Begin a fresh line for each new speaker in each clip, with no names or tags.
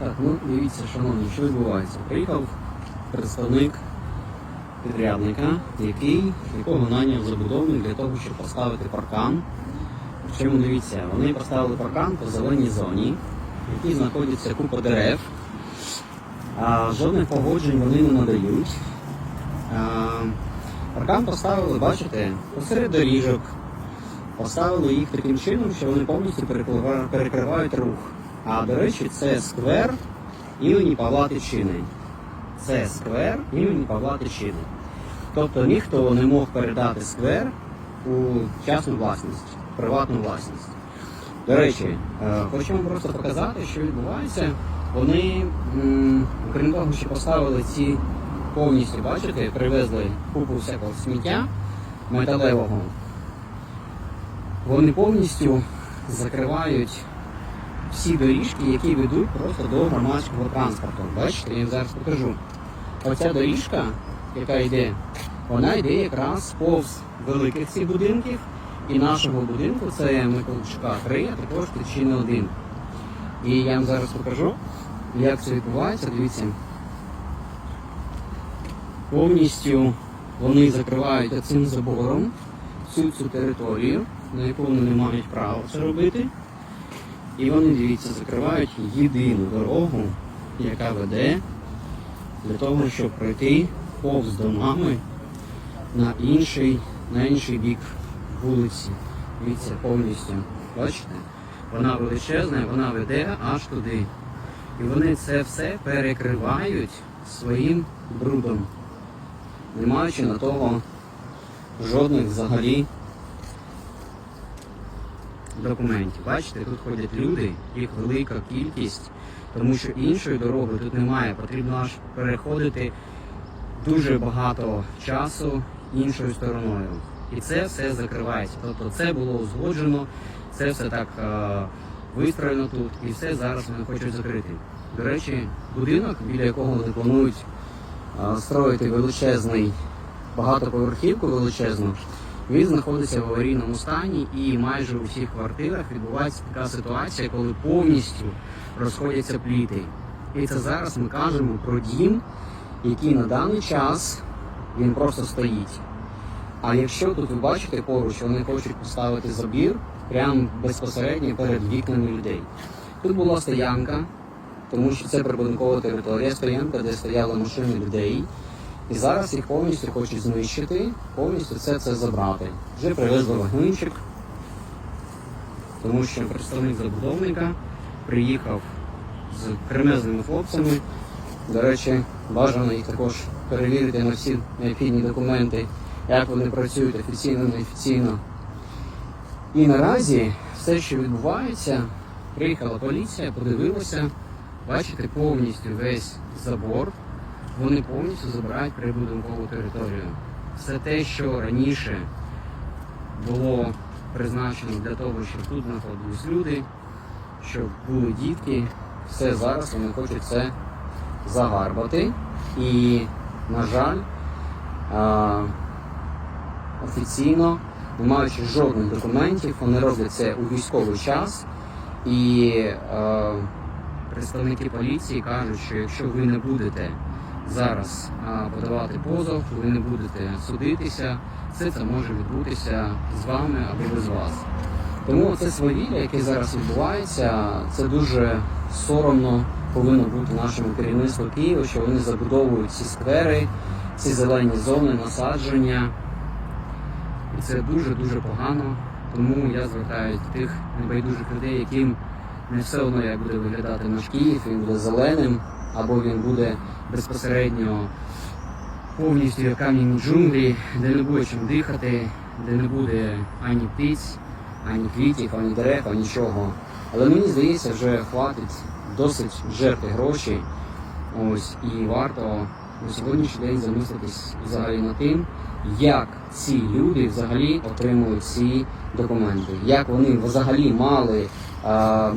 Так, ну дивіться, шановні, що відбувається. Приїхав представник підрядника, який, якого наняв забудовник для того, щоб поставити паркан. Причому дивіться, вони поставили паркан по зеленій зоні, в якій знаходиться купа дерев. А, жодних погоджень вони не надають. А, паркан поставили, бачите, посеред доріжок. Поставили їх таким чином, що вони повністю перекривають рух. А до речі, це сквер імені Павла Тичини. Це сквер імені Павла Тичини. Тобто ніхто не мог передати сквер у частну власність, приватну власність. До речі, е, хочу вам просто показати, що відбувається. Вони, окрім того, що поставили ці повністю, бачите, привезли купу всякого сміття металевого. Вони повністю закривають всі доріжки, які ведуть просто до громадського транспорту. Бачите, я зараз покажу. Оця доріжка, яка йде, вона йде якраз повз великих цих будинків і нашого будинку, це Миколчука 3, а також Тичини 1. І я вам зараз покажу, як це відбувається. Дивіться. Повністю вони закривають цим забором всю цю територію, на яку вони не мають права це робити. І вони, дивіться, закривають єдину дорогу, яка веде для того, щоб пройти повз домами на інший, на інший бік вулиці. Дивіться, повністю. Бачите? Вона величезна, вона веде аж туди. І вони це все перекривають своїм брудом, не маючи на того жодних взагалі документів. Бачите, тут ходять люди, їх велика кількість, тому що іншої дороги тут немає. Потрібно аж переходити дуже багато часу іншою стороною. І це все закривається. Тобто це було узгоджено, це все так е, вистроєно тут, і все зараз вони хочуть закрити. До речі, будинок, біля якого вони планують е, строїти величезний багатоповерхівку величезну, він знаходиться в аварійному стані і майже у всіх квартирах відбувається така ситуація, коли повністю розходяться пліти. І це зараз ми кажемо про дім, який на даний час він просто стоїть. А якщо тут ви бачите поруч, вони хочуть поставити забір прямо безпосередньо перед вікнами людей. Тут була стоянка, тому що це прибудинкова територія, стоянка, де стояли машини людей. І зараз їх повністю хочуть знищити, повністю все це забрати. Вже привезли вагончик, тому що представник забудовника приїхав з кремезними хлопцями. До речі, бажано їх також перевірити на всі необхідні документи, як вони працюють офіційно, неофіційно. І наразі все, що відбувається, приїхала поліція, подивилася, бачите, повністю весь забор вони повністю забирають прибудинкову територію. Все те, що раніше було призначено для того, щоб тут знаходились люди, щоб були дітки, все зараз вони хочуть це загарбати. І, на жаль, офіційно, не маючи жодних документів, вони роблять це у військовий час. І е, представники поліції кажуть, що якщо ви не будете зараз подавати позов, ви не будете судитися, все це може відбутися з вами або без вас. Тому це свавілля, яке зараз відбувається, це дуже соромно повинно бути нашому керівництву Києва, що вони забудовують ці сквери, ці зелені зони, насадження. І це дуже-дуже погано. Тому я звертаюся до тих небайдужих людей, яким не все одно як буде виглядати наш Київ, він буде зеленим, або він буде безпосередньо повністю як кам'яні джунглі, де не буде чим дихати, де не буде ані птиць, ані квітів, ані дерев, ані нічого. Але мені здається, вже хватить досить жерти гроші. Ось і варто на сьогоднішній день замислитись взагалі над тим, як ці люди взагалі отримують ці документи, як вони взагалі мали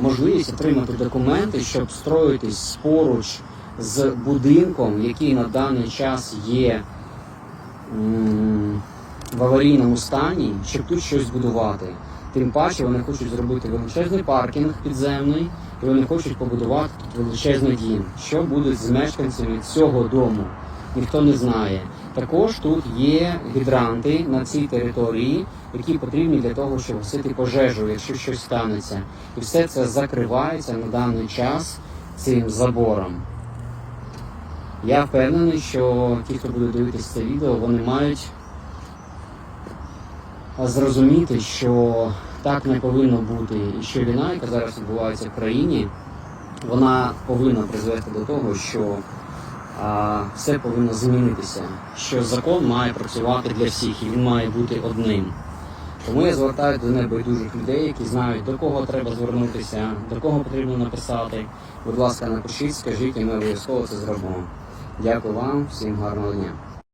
можливість отримати документи, щоб строїтись поруч з будинком, який на даний час є в аварійному стані, щоб тут щось будувати. Тим паче вони хочуть зробити величезний паркінг підземний, і вони хочуть побудувати тут величезний дім. Що буде з мешканцями цього дому? Ніхто не знає. Також тут є гідранти на цій території, які потрібні для того, щоб гасити пожежу, якщо щось станеться. І все це закривається на даний час цим забором. Я впевнений, що ті, хто буде дивитися це відео, вони мають зрозуміти, що так не повинно бути, і що війна, яка зараз відбувається в країні, вона повинна призвести до того, що все повинно змінитися, що закон має працювати для всіх і він має бути одним. Тому я звертаю до небайдужих людей, які знають, до кого треба звернутися, до кого потрібно написати. Будь ласка, напишіть, скажіть, і ми обов'язково це зробимо. Дякую вам, всім гарного дня.